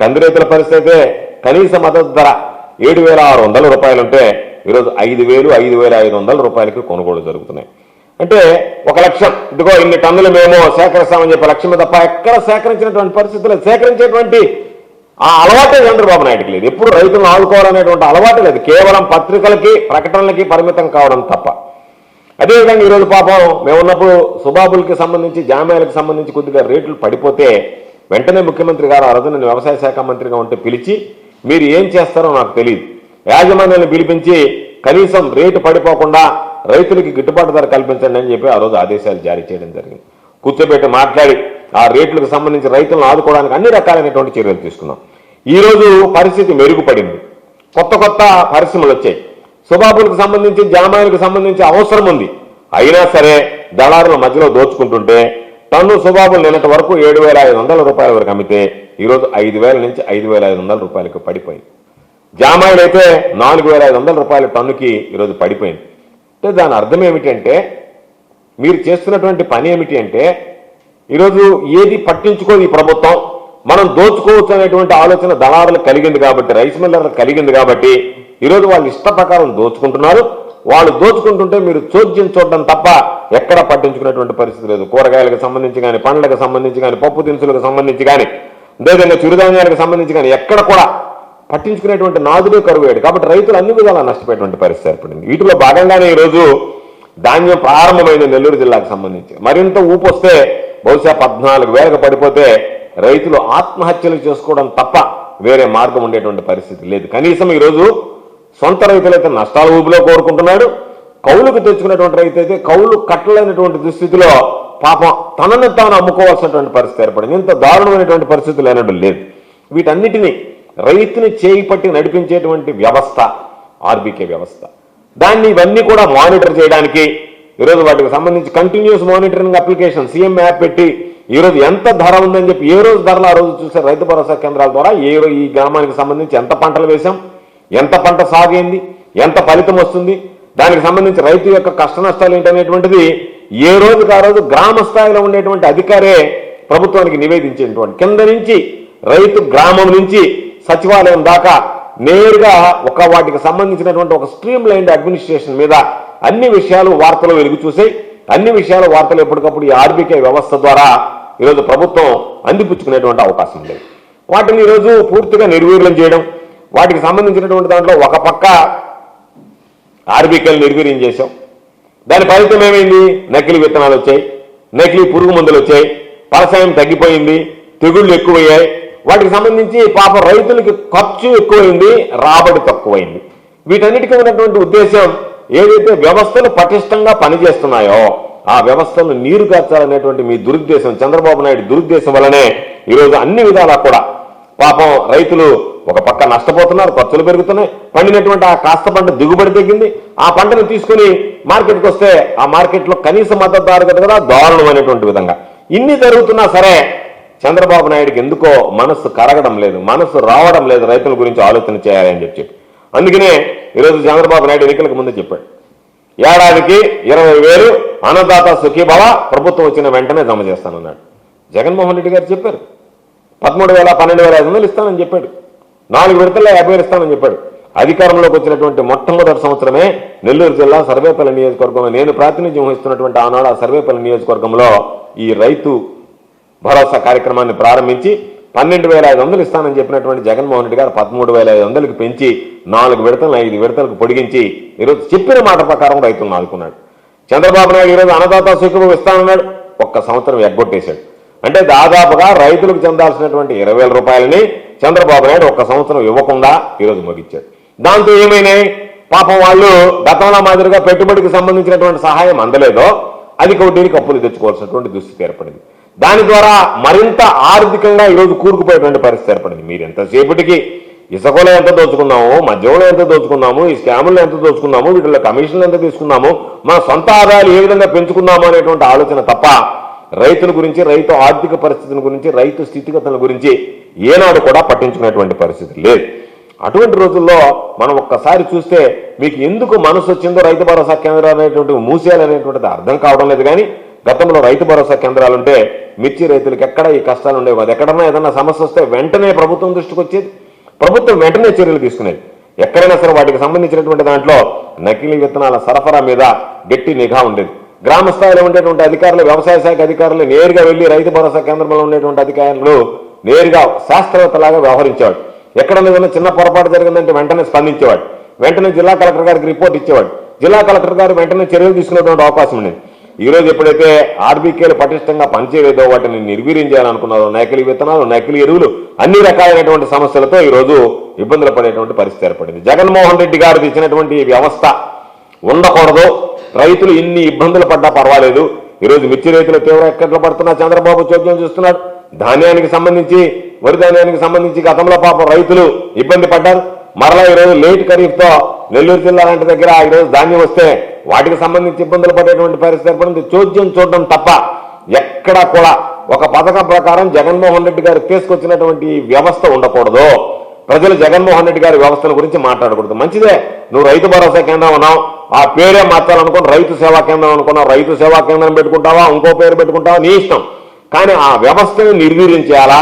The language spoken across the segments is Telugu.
కంది పరిస్థితి కనీస మద్దతు ధర ఏడు వేల ఆరు వందల రూపాయలు ఉంటే ఈరోజు ఐదు వేలు ఐదు వేల ఐదు వందల రూపాయలకి కొనుగోలు జరుగుతున్నాయి. అంటే ఒక లక్షం. ఇదిగో ఇన్ని టన్నులు మేము సేకరిస్తామని చెప్పి లక్ష్యం తప్ప ఎక్కడ సేకరించినటువంటి పరిస్థితులు సేకరించేటువంటి ఆ అలవాటే చంద్రబాబు నాయుడుకి లేదు. ఎప్పుడు రైతులను ఆదుకోవాలనేటువంటి అలవాటు లేదు. కేవలం పత్రికలకి ప్రకటనలకి పరిమితం కావడం తప్ప. అదేవిధంగా ఈరోజు పాపం మేమున్నప్పుడు సుబాబులకి సంబంధించి జామ్యాలకు సంబంధించి కొద్దిగా రేట్లు పడిపోతే వెంటనే ముఖ్యమంత్రి గారు ఆ రోజు నేను వ్యవసాయ శాఖ మంత్రిగా ఉంటే పిలిచి మీరు ఏం చేస్తారో నాకు తెలియదు. యాజమాన్యాన్ని పిలిపించి కనీసం రేటు పడిపోకుండా రైతులకి గిట్టుబాటు ధర కల్పించండి అని చెప్పి ఆ రోజు ఆదేశాలు జారీ చేయడం జరిగింది. కూర్చోబెట్టి మాట్లాడి ఆ రేట్లకు సంబంధించి రైతులను ఆదుకోవడానికి అన్ని రకాలైనటువంటి చర్యలు తీసుకున్నాం. ఈరోజు పరిస్థితి మెరుగుపడింది. కొత్త కొత్త పరిశ్రమలు వచ్చాయి. సుబాబులకు సంబంధించి జామాయిలకు సంబంధించి అవసరం ఉంది. అయినా సరే దళారుల మధ్యలో దోచుకుంటుంటే టన్ను సుబాబులు నిన్నటి వరకు ఏడు వేల ఐదు వందల రూపాయల వరకు అమ్మితే ఈరోజు ఐదు వేల నుంచి ఐదు వేల ఐదు వందల రూపాయలకు పడిపోయింది. జామాయిలు అయితే నాలుగు వేల ఐదు వందల రూపాయల టన్నుకి ఈరోజు పడిపోయింది. అంటే దాని అర్థం ఏమిటంటే మీరు చేస్తున్నటువంటి పని ఏమిటి అంటే ఈరోజు ఏది పట్టించుకోదు ఈ ప్రభుత్వం మనం దోచుకోవచ్చు అనేటువంటి ఆలోచన దళారులు కలిగింది కాబట్టి రైస్ మిల్లర్లు కలిగింది కాబట్టి ఈరోజు వాళ్ళు ఇష్ట ప్రకారం దోచుకుంటున్నారు. వాళ్ళు దోచుకుంటుంటే మీరు చోద్యం చూడడం తప్ప ఎక్కడ పట్టించుకునేటువంటి పరిస్థితి లేదు. కూరగాయలకు సంబంధించి కానీ పండ్లకు సంబంధించి కానీ పప్పు దినుసులకు సంబంధించి కానీ అదేవిధంగా చిరుధాన్యాలకు సంబంధించి కానీ ఎక్కడ కూడా పట్టించుకునేటువంటి నాదుడే కరువేడు. కాబట్టి రైతులు అన్ని విధాలా నష్టపోయేటువంటి పరిస్థితి ఏర్పడింది. వీటిలో భాగంగానే ఈరోజు ధాన్యం ప్రారంభమైంది నెల్లూరు జిల్లాకు సంబంధించి. మరింత ఊపు వస్తే బహుశా పద్నాలుగు వేలకు పడిపోతే రైతులు ఆత్మహత్యలు చేసుకోవడం తప్ప వేరే మార్గం ఉండేటువంటి పరిస్థితి లేదు. కనీసం ఈరోజు సొంత రైతులైతే నష్టాల ఊపిలో కోరుకుంటున్నాడు. కౌలుకు తెచ్చుకున్నటువంటి రైతు అయితే కౌలు కట్టలేనటువంటి దుస్థితిలో పాపం తనని తాను అమ్ముకోవాల్సినటువంటి పరిస్థితి ఏర్పడింది. ఇంత దారుణమైనటువంటి పరిస్థితులు లేనట్టు లేదు. వీటన్నిటినీ రైతుని చేయి పట్టి నడిపించేటువంటి వ్యవస్థ ఆర్బీకే వ్యవస్థ. దాన్ని ఇవన్నీ కూడా మానిటర్ చేయడానికి ఈరోజు వాటికి సంబంధించి continuous monitoring application CM app పెట్టి ఈరోజు ఎంత ధర ఉందని చెప్పి ఏ రోజు ధరలు ఆ రోజు చూసే రైతు భరోసా కేంద్రాల ద్వారా ఏ ఈ గ్రామానికి సంబంధించి ఎంత పంటలు వేశాం ఎంత పంట సాగైంది? ఎంత ఫలితం వస్తుంది? దానికి సంబంధించి రైతు యొక్క కష్ట నష్టాలు ఏంటనేటువంటిది ఏ రోజుకి ఆ రోజు గ్రామ స్థాయిలో ఉండేటువంటి అధికారే ప్రభుత్వానికి నివేదించేటువంటి. కింద నుంచి రైతు గ్రామం నుంచి సచివాలయం దాకా నేరుగా ఒక వాటికి సంబంధించినటువంటి ఒక స్ట్రీమ్ లైన్ అడ్మినిస్ట్రేషన్ మీద అన్ని విషయాలు వార్తలు వెలుగు చూసాయి అన్ని విషయాలు వార్తలు ఎప్పటికప్పుడు ఈ ఆర్బీకే వ్యవస్థ ద్వారా ఈరోజు ప్రభుత్వం అందిపుచ్చుకునేటువంటి అవకాశం లేదు వాటిని ఈరోజు పూర్తిగా నిర్వీర్యం చేయడం వాటికి సంబంధించినటువంటి దాంట్లో ఒక పక్క ఆర్బికల్ నిర్వీర్యం చేశాం. దాని ఫలితం ఏమైంది? నకిలీ విత్తనాలు వచ్చాయి. నకిలీ పురుగు మందులు వచ్చాయి. పరసాయం తగ్గిపోయింది. తెగుళ్ళు ఎక్కువయ్యాయి. వాటికి సంబంధించి పాప రైతులకి ఖర్చు ఎక్కువైంది. రాబడి తక్కువైంది. వీటన్నిటికీ ఉన్నటువంటి ఉద్దేశం ఏదైతే వ్యవస్థలు పటిష్టంగా పనిచేస్తున్నాయో ఆ వ్యవస్థలను నీరు కార్చాలనేటువంటి మీ దురుద్దేశం చంద్రబాబు నాయుడు దురుద్దేశం వల్లనే ఈరోజు అన్ని విధాలా కూడా పాపం రైతులు ఒక పక్క నష్టపోతున్నారు ఖర్చులు పెరుగుతున్నాయి. పండినటువంటి ఆ కాస్త పంట దిగుబడి తగ్గింది. ఆ పంటను తీసుకుని మార్కెట్కి వస్తే ఆ మార్కెట్లో కనీస మద్దతు ధర కదా? దారుణమైనటువంటి విధంగా. ఇన్ని జరుగుతున్నా సరే చంద్రబాబు నాయుడికి ఎందుకో మనస్సు కరగడం లేదు మనస్సు రావడం లేదు రైతుల గురించి ఆలోచన చేయాలని చెప్పి. అందుకనే ఈరోజు చంద్రబాబు నాయుడు ఎన్నికలకు ముందే చెప్పాడు. ఏడాదికి ఇరవై వేలు అన్నదాత సుఖీభావ ప్రభుత్వం వచ్చిన వెంటనే జమ చేస్తానన్నాడు. జగన్మోహన్ రెడ్డి గారు చెప్పారు. పదమూడు వేల పన్నెండు వేల ఐదు వందలు ఇస్తానని చెప్పాడు. నాలుగు విడతల్లో యాభై వేలు ఇస్తానని చెప్పాడు. అధికారంలోకి వచ్చినటువంటి మొట్టమొదటి సంవత్సరమే నెల్లూరు జిల్లా సర్వేపల్లి నియోజకవర్గంలో నేను ప్రాతినిధ్యం వహిస్తున్నటువంటి ఆనాడు ఆ సర్వేపల్లి నియోజకవర్గంలో ఈ రైతు భరోసా కార్యక్రమాన్ని ప్రారంభించి పన్నెండు వేల ఐదు వందలు ఇస్తానని చెప్పినటువంటి జగన్మోహన్ రెడ్డి గారు పదమూడు వేల ఐదు వందలకు పెంచి నాలుగు విడతలు ఐదు విడతలకు పొడిగించి ఈరోజు చెప్పిన మాట ప్రకారం రైతులను ఆదుకున్నాడు. చంద్రబాబు నాయుడు ఈరోజు అన్నదాత సుఖం ఇస్తానన్నాడు. ఒక్క సంవత్సరం ఎగ్గొట్టేశాడు. అంటే దాదాపుగా రైతులకు చెందాల్సినటువంటి ఇరవై వేల రూపాయలని చంద్రబాబు నాయుడు ఒక్క సంవత్సరం ఇవ్వకుండా ఈరోజు ముగించాడు దాంతో ఏమైనాయి పాపం వాళ్ళు గతంలో మాదిరిగా పెట్టుబడికి సంబంధించినటువంటి సహాయం అందలేదో అధిక వడ్డీకి అప్పులు తెచ్చుకోవాల్సినటువంటి దుస్థితి ఏర్పడింది. దాని ద్వారా మరింత ఆర్థికంగా ఈరోజు కూరుకుపోయేటువంటి పరిస్థితి ఏర్పడింది. మీరు ఎంతసేపటికి ఇసుకలో ఎంత దోచుకున్నాము మద్యంలో ఎంత దోచుకున్నాము ఈ స్కాముల్లో ఎంత దోచుకున్నాము వీటిలో కమిషన్లు ఎంత తీసుకున్నాము మన సొంత ఆదాయాలు ఏ విధంగా పెంచుకున్నాము అనేటువంటి ఆలోచన తప్ప రైతుల గురించి రైతు ఆర్థిక పరిస్థితుల గురించి రైతు స్థితిగతుల గురించి ఏనాడు కూడా పట్టించుకునేటువంటి పరిస్థితి లేదు. అటువంటి రోజుల్లో మనం ఒక్కసారి చూస్తే మీకు ఎందుకు మనసు వచ్చిందో రైతు భరోసా కేంద్రాలు అనేటువంటి మూసేయాలనేటువంటిది అర్థం కావడం లేదు కానీ గతంలో రైతు భరోసా కేంద్రాలుంటే మిర్చి రైతులకు ఎక్కడ ఈ కష్టాలు ఉండేవి? కాదు ఎక్కడన్నా ఏదన్నా సమస్య వస్తే వెంటనే ప్రభుత్వం దృష్టికి వచ్చేది. ప్రభుత్వం వెంటనే చర్యలు తీసుకునేది. ఎక్కడైనా సరే వాటికి సంబంధించినటువంటి దాంట్లో నకిలీ విత్తనాల సరఫరా మీద గట్టి నిఘా ఉండేది. గ్రామ స్థాయిలో ఉండేటువంటి అధికారులు వ్యవసాయ శాఖ అధికారులు నేరుగా వెళ్ళి రైతు భరోసా కేంద్రంలో ఉండేటువంటి అధికారులు నేరుగా శాస్త్రవేత్తలాగా వ్యవహరించేవాడు. ఎక్కడ ఏదైనా చిన్న పొరపాటు జరిగిందంటే వెంటనే స్పందించేవాడు. వెంటనే జిల్లా కలెక్టర్ గారికి రిపోర్ట్ ఇచ్చేవాడు. జిల్లా కలెక్టర్ గారు వెంటనే చర్యలు తీసుకునేటువంటి అవకాశం ఉండేది ఈ రోజు ఎప్పుడైతే ఆర్బీకేలు పటిష్టంగా పనిచేయలేదో వాటిని నిర్వీర్యం చేయాలనుకున్నారో నకిలీ విత్తనాలు నకిలీ ఎరువులు అన్ని రకాలైనటువంటి సమస్యలతో ఈరోజు ఇబ్బందులు పడేటువంటి పరిస్థితి ఏర్పడింది. జగన్మోహన్ రెడ్డి గారు ఇచ్చినటువంటి వ్యవస్థ ఉండకూడదు. రైతులు ఇన్ని ఇబ్బందులు పడ్డా పర్వాలేదు. ఈరోజు మిర్చి రైతులు తీవ్ర ఎక్కట్లు పడుతున్నా చంద్రబాబు చోద్యం చూస్తున్నాడు ధాన్యానికి సంబంధించి వరి ధాన్యానికి సంబంధించి గతంలో పాపం రైతులు ఇబ్బంది పడ్డారు. మరలా ఈరోజు లేట్ ఖరీఫ్తో నెల్లూరు జిల్లా లాంటి దగ్గర ఈరోజు ధాన్యం వస్తే వాటికి సంబంధించి ఇబ్బందులు పడేటువంటి పరిస్థితి ఏర్పడింది. చోద్యం చూడడం తప్ప ఎక్కడా కూడా ఒక పథకం ప్రకారం జగన్మోహన్ రెడ్డి గారు తీసుకొచ్చినటువంటి వ్యవస్థ ఉండకూడదు. ప్రజలు జగన్మోహన్ రెడ్డి గారి వ్యవస్థల గురించి మాట్లాడకూడదు. మంచిదే. నువ్వు రైతు భరోసా కేంద్రం ఉన్నావు ఆ పేరే మార్చాలనుకుని రైతు సేవా కేంద్రం అనుకున్నావు రైతు సేవా కేంద్రం పెట్టుకుంటావా? ఇంకో పేరు పెట్టుకుంటావా? నీ ఇష్టం. కానీ ఆ వ్యవస్థను నిర్వీర్యం చేయాలా?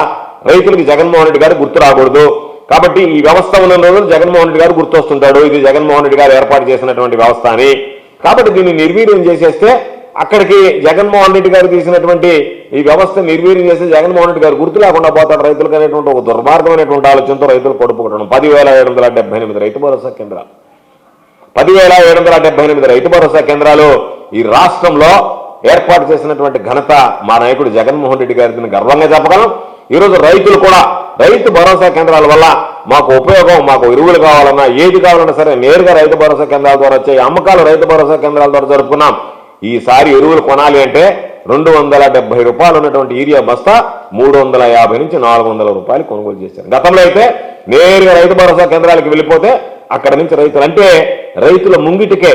రైతులకు జగన్మోహన్ రెడ్డి గారు గుర్తు రాకూడదు. కాబట్టి ఈ వ్యవస్థ ఉన్న రోజులు జగన్మోహన్ రెడ్డి గారు గుర్తొస్తుంటాడు. ఇది జగన్మోహన్ రెడ్డి గారు ఏర్పాటు చేసినటువంటి వ్యవస్థ అని. కాబట్టి దీన్ని నిర్వీర్యం చేసేస్తే అక్కడికి జగన్మోహన్ రెడ్డి గారు తీసినటువంటి ఈ వ్యవస్థ నిర్వీర్యం చేసి జగన్మోహన్ రెడ్డి గారు గుర్తు లేకుండా పోతాడు రైతులకు అనేటువంటి ఒక దుర్మార్గమైనటువంటి ఆలోచనతో రైతులు కొడుపుకుంటాం పదివేల ఏడు వందల డెబ్బై ఎనిమిది రైతు భరోసా కేంద్రాలు. పదివేల ఏడు వందల డెబ్బై ఎనిమిది రైతు భరోసా కేంద్రాలు ఈ రాష్ట్రంలో ఏర్పాటు చేసినటువంటి ఘనత మా నాయకుడు జగన్మోహన్ రెడ్డి గారిని గర్వంగా చెప్పగలం ఈరోజు రైతులు కూడా రైతు భరోసా కేంద్రాల వల్ల మాకు ఉపయోగం మాకు ఎరువులు కావాలన్నా ఏది కావాలన్నా సరే నేరుగా రైతు భరోసా కేంద్రాల ద్వారా వచ్చాయి అమ్మకాలు రైతు భరోసా కేంద్రాల ద్వారా జరుపుకున్నాం. ఈసారి ఎరువులు కొనాలి అంటే రెండు వందల డెబ్బై రూపాయలు ఉన్నటువంటి యూరియా బస్తా మూడు వందల యాభై నుంచి నాలుగు వందల రూపాయలు కొనుగోలు చేశారు. గతంలో అయితే నేరుగా రైతు భరోసా కేంద్రాలకు వెళ్ళిపోతే అక్కడ నుంచి రైతులు అంటే రైతుల ముంగిటికే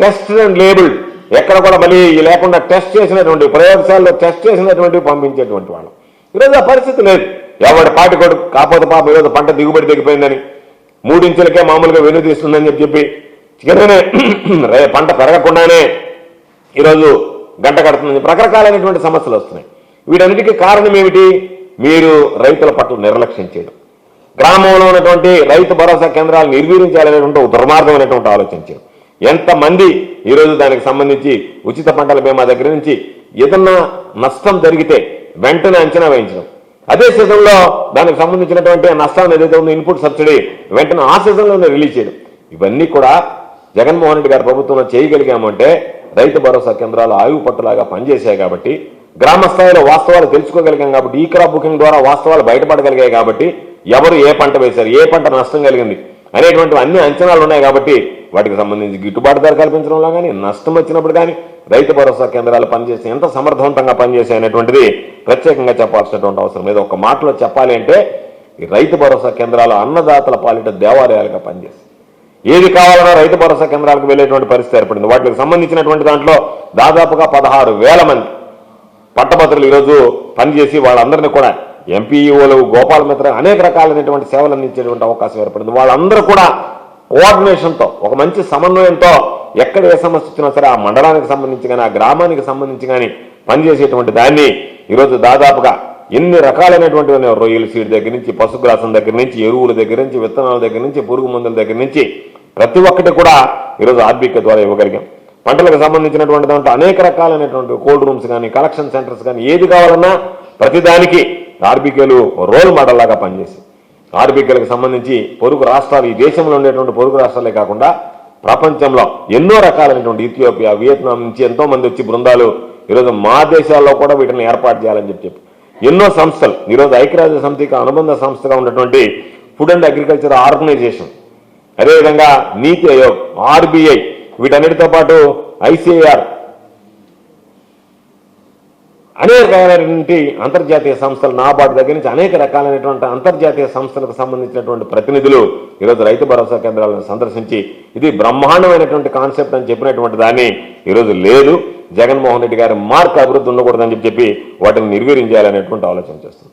టెస్ట్ అండ్ లేబుల్ ఎక్కడ కూడా మళ్ళీ లేకుండా టెస్ట్ చేసినటువంటి ప్రయోగశాలలో టెస్ట్ చేసినటువంటి పంపించేటువంటి వాళ్ళు. ఈరోజు ఆ పరిస్థితి లేదు. ఎవరి పాటి కొడు కాకపోతే పాపం ఈరోజు పంట దిగుబడి తగ్గిపోయిందని మూడించులకే మామూలుగా వెను తీస్తుందని చెప్పి చెప్పి రే- పంట పెరగకుండానే ఈరోజు గంట కడుతుందని రకరకాలైనటువంటి సమస్యలు వస్తున్నాయి. వీటన్నిటికీ కారణం ఏమిటి? మీరు రైతుల పట్ల నిర్లక్ష్యం చేయడం. గ్రామంలో ఉన్నటువంటి రైతు భరోసా కేంద్రాలు నిర్వీరించాలనేటువంటి ఒక దుర్మార్గమైనటువంటి ఆలోచించారు. ఎంతమంది ఈరోజు దానికి సంబంధించి ఉచిత పంటల బీమా దగ్గర నుంచి ఏదన్నా నష్టం జరిగితే వెంటనే అంచనా వేయించడం. అదే సీజన్లో దానికి సంబంధించినటువంటి నష్టాన్ని ఏదైతే ఉందో ఇన్పుట్ సబ్సిడీ వెంటనే ఆ సీజన్లోనే రిలీజ్ చేయడం. ఇవన్నీ కూడా జగన్మోహన్ రెడ్డి గారి ప్రభుత్వంలో చేయగలిగామంటే రైతు భరోసా కేంద్రాలు ఆయువు పట్టులాగా పనిచేశాయి కాబట్టి గ్రామ స్థాయిలో వాస్తవాలు తెలుసుకోగలిగాం కాబట్టి ఈ క్రాప్ బుకింగ్ ద్వారా వాస్తవాలు బయటపడగలిగాయి కాబట్టి ఎవరు ఏ పంట వేశారు ఏ పంట నష్టం కలిగింది అనేటువంటి అన్ని అంచనాలు ఉన్నాయి కాబట్టి వాటికి సంబంధించి గిట్టుబాటు ధర కల్పించడంలో కానీ నష్టం వచ్చినప్పుడు కానీ రైతు భరోసా కేంద్రాలు పనిచేసి ఎంత సమర్థవంతంగా పనిచేసాయి అనేటువంటిది ప్రత్యేకంగా చెప్పాల్సినటువంటి అవసరం లేదు. ఒక మాటలో చెప్పాలి అంటే ఈ రైతు భరోసా కేంద్రాలు అన్నదాతల పాలిట దేవాలయాలుగా పనిచేస్తాయి. ఏది కావాలన్నా రైతు భరోసా కేంద్రాలకు వెళ్ళేటువంటి పరిస్థితి ఏర్పడింది. వాటికి సంబంధించినటువంటి దాంట్లో దాదాపుగా పదహారు వేల మంది పట్టభద్రులు ఈరోజు పనిచేసి వాళ్ళందరినీ కూడా ఎంపీఈఓలు గోపాల మిత్ర అనేక రకాలైనటువంటి సేవలు అందించేటువంటి అవకాశం ఏర్పడింది. వాళ్ళందరూ కూడా కోఆర్డినేషన్తో ఒక మంచి సమన్వయంతో ఎక్కడ ఏ సమస్య వచ్చినా సరే ఆ మండలానికి సంబంధించి కానీ ఆ గ్రామానికి సంబంధించి కానీ పనిచేసేటువంటి దాన్ని ఈరోజు దాదాపుగా ఎన్ని రకాలైనటువంటి రొయ్యల సీడ్ దగ్గర నుంచి పశుగ్రాసం దగ్గర నుంచి ఎరువుల దగ్గర నుంచి విత్తనాల దగ్గర నుంచి పురుగు మందుల దగ్గర నుంచి ప్రతి ఒక్కటి కూడా ఈరోజు ఆర్బిక ద్వారా ఇవ్వగలిగాం. పంటలకు సంబంధించినటువంటి దాంట్లో అనేక రకాలైనటువంటి కోల్డ్ రూమ్స్ కానీ కలెక్షన్ సెంటర్స్ కానీ ఏది కావాలన్నా ప్రతిదానికి ఆర్బీకేలు రోల్ మోడల్ లాగా పనిచేసి ఆర్బీకేలకు సంబంధించి పొరుగు రాష్ట్రాలు ఈ దేశంలో ఉండేటువంటి పొరుగు రాష్ట్రాలే కాకుండా ప్రపంచంలో ఎన్నో రకాలైనటువంటి ఇథియోపియా వియత్నాం నుంచి ఎంతో మంది వచ్చి బృందాలు ఈరోజు మా దేశాల్లో కూడా వీటిని ఏర్పాటు చేయాలని చెప్పి చెప్పి. ఎన్నో సంస్థలు ఈరోజు ఐక్యరాజ్య సమితికి అనుబంధ సంస్థగా ఉన్నటువంటి ఫుడ్ అండ్ అగ్రికల్చర్ ఆర్గనైజేషన్ అదేవిధంగా నీతి ఆయోగ్ ఆర్బీఐ వీటన్నిటితో పాటు ఐసీఐఆర్ అనేక రకాలైనటువంటి అంతర్జాతీయ సంస్థలు నాబార్డు దగ్గర నుంచి అనేక రకాలైనటువంటి అంతర్జాతీయ సంస్థలకు సంబంధించినటువంటి ప్రతినిధులు ఈరోజు రైతు భరోసా కేంద్రాలను సందర్శించి ఇది బ్రహ్మాండమైనటువంటి కాన్సెప్ట్ అని చెప్పినటువంటి దాన్ని ఈరోజు లేదు. జగన్మోహన్ రెడ్డి గారి మార్క్ అభివృద్ధి ఉండకూడదని చెప్పి వాటిని నిర్వీర్యం చేయాలనేటువంటి ఆలోచన చేస్తుంది